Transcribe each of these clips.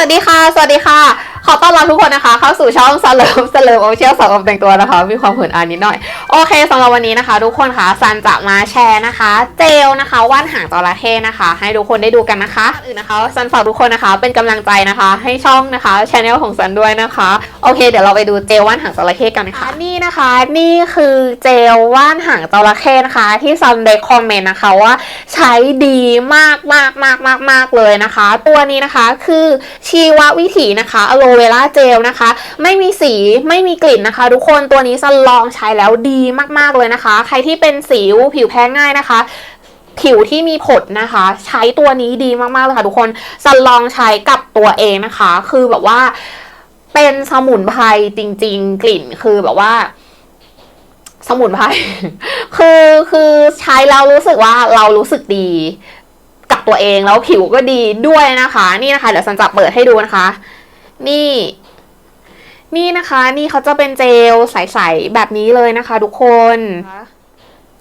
สวัสดีค่ะ สวัสดีค่ะ ขอต้อนรับทุกคนนะคะ เข้าสู่ช่องสเลิฟสเลิฟโอเชียลสำหรับแต่งตัวนะคะ มีความเผินอานนิดหน่อย โอเคสำหรับวันนี้นะคะ ทุกคนคะซันจะมาแชร์นะคะ เจลนะคะว่านหางจระเข้นะคะ ให้ทุกคนได้ดูกันนะคะอื่นนะคะซันฝากทุกคนนะคะ เป็นกำลังใจนะคะ ให้ช่องนะคะช anel ของซันด้วยนะคะโอเค เดี๋ยวเราไปดูเจลว่านหางจระเข้กันนะคะ นี่นะคะ นี่คือเจลว่านหางจระเข้นะคะ ที่ซันได้คอมเมนต์นะคะว่า ใช้ดีมากมากมากมากมากเลยนะคะ ตัวนี้นะคะคือชีววิถีนะคะอะโลเวราเจลนะคะ ไม่มีสีไม่มีกลิ่นนะคะ ทุกคนตัวนี้ซันลองใช้แล้วดีมากๆเลยนะคะ ใครที่เป็นสิวผิวแพ้ง่ายนะคะผิวที่มีผดนะคะ ใช้ตัวนี้ดีมากๆเลยค่ะทุกคนซันลองใช้กับตัวเองนะคะ คือแบบว่าเป็นสมุนไพรจริง ๆ กลิ่นคือแบบว่า สมุนไพรคือคือใช้แล้วรู้สึกว่าเรารู้สึกดีกับตัวเองแล้วผิวก็ดีด้วยนะคะ นี่นะคะเดี๋ยวซันจะเปิดให้ดูนะคะ นี่ นี่นะคะ นี่เขาจะเป็นเจลใสๆแบบนี้เลยนะคะ ทุกคน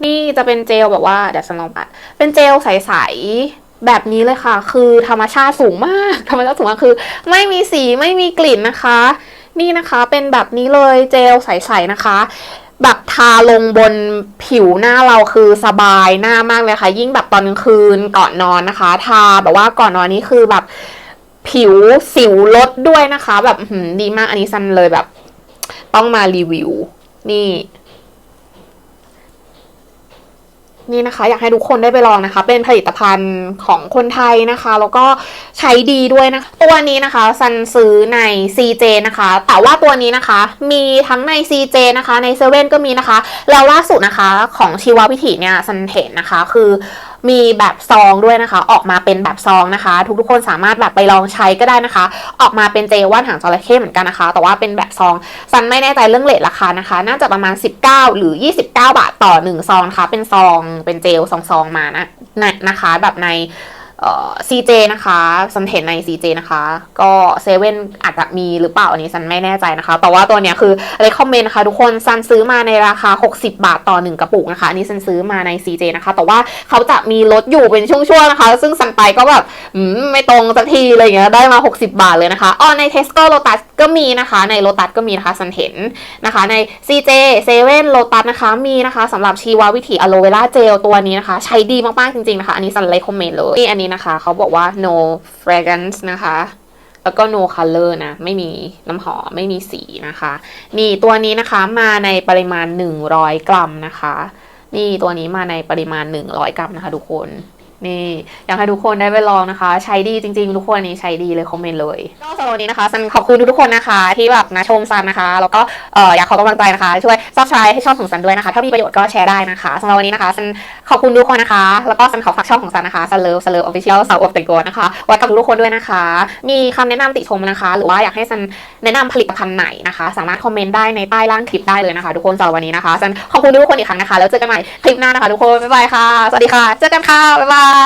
นี่จะเป็นเจลแบบว่าเดี๋ยวฉันลองปัด เป็นเจลใสๆแบบนี้เลยค่ะ คือธรรมชาติสูงมาก ธรรมชาติสูงมากคือ ไม่มีสีไม่มีกลิ่นนะคะ นี่นะคะเป็นแบบนี้เลยเจลใสๆนะคะแบบทาลงบนผิวหน้าเราคือสบายหน้ามากเลยค่ะ ยิ่งแบบตอนกลางคืนก่อนนอนนะคะ ทาแบบว่าก่อนนอนนี่คือแบบ ผิวสิวลดด้วยนะคะ แบบดีมากอันนี้ซันเลยแบบ ต้องมารีวิว นี่ นี่นะคะ อยากให้ทุกคนได้ไปลองนะคะ เป็นผลิตภัณฑ์ของคนไทยนะคะ แล้วก็ใช้ดีด้วยนะคะตัวนี้นะคะซันซื้อใน CJ นะคะ แต่ว่าตัวนี้นะคะ มีทั้งใน CJ นะคะ ในเซเว่นก็มีนะคะ แล้วล่าสุดนะคะ ของชีววิถีเนี่ยซันเห็นนะคะ คือมีแบบซองด้วยนะคะ ออกมาเป็นแบบซองนะคะ ทุกๆคนสามารถแบบไปลองใช้ก็ได้นะคะ ออกมาเป็นเจลว่านหางจระเข้เหมือนกันนะคะ แต่ว่าเป็นแบบซองซันไม่แน่ใจเรื่องเลทราคานะคะ น่าจะประมาณ 19 หรือ 29 บาทต่อ 1 ซองนะคะ เป็นซองเป็นเจลซองๆมานะนะนะคะ แบบใน เอ่อ CJ นะคะซันเห็นใน CJ นะคะ ก็เซเว่นอาจจะมีหรือเปล่าอันนี้ซันไม่แน่ใจนะคะ แต่ว่าตัวเนี้ยคือเลยคอมเมนต์นะคะทุกคนซันซื้อมาในราคา 60 บาทต่อ 1 กระปุกนะคะ อันนี้ซันซื้อมาใน CJ นะคะ แต่ว่าเขาจะมีลดอยู่เป็นช่วงๆนะคะ ซึ่งซันไปก็แบบไม่ตรงสักทีอะไรอย่างเงี้ยได้มา 60 บาทเลยนะคะอ๋อใน Tesco Lotus ก็มีนะคะใน Lotus ก็มีนะคะซันเห็นนะคะใน CJ 7 Lotus นะคะมีนะคะสำหรับชีววิถีอะโลเวราเจลตัวนี้นะคะ ใช้ดีมากๆจริงๆนะคะอันนี้ซันเลยคอมเมนต์เลยนี่อันนี้นะคะ เขาบอกว่า no fragrance นะคะ แล้วก็ no color นะ ไม่มีน้ำหอม ไม่มีสีนะคะ นี่ตัวนี้นะคะมาในปริมาณ 100 กรัมนะคะ นี่ตัวนี้มาในปริมาณ 100 กรัมนะคะทุกคน นี่อยากให้ทุกคนได้ไปลองนะคะ ใช้ดีจริง ๆ ทุกคนนนี้ใช้ดีเลยคอมเมนต์เลยก็สำหรับวันนี้นะคะซันขอบคุณทุกๆคนนะคะที่แบบนะชมซันนะคะ แล้วก็เอ่ออยากขอกำลังใจนะคะ ช่วยซับสไครต์ให้ช่องของซันด้วยนะคะ ถ้ามีประโยชน์ก็แชร์ได้นะคะสำหรับวันนี้นะคะซันขอบคุณทุกคนนะคะ แล้วก็ซันขอฝากช่องของซันนะคะซันเลิฟซันเลิฟออฟฟิเชียลสาวอบแต่งตัวนะคะไว้กับทุกๆคนด้วยนะคะ มีคำแนะนำติชมนะคะ หรือว่าอยากให้ซันแนะนำผลิตภัณฑ์ไหนนะคะ สามารถคอมเมนต์ได้ในใต้ล่างคลิปได้เลยนะคะ ทุกคนสำหรับวันนี้นะคะซันขอบคุณทุกคนอีกครั้งนะคะ แล้วเจอกันใหม่คลิปหน้านะคะ ทุกคนบ๊ายบายค่ะสวัสดีค่ะ เจอกันค่ะบ๊ายบาย Bye.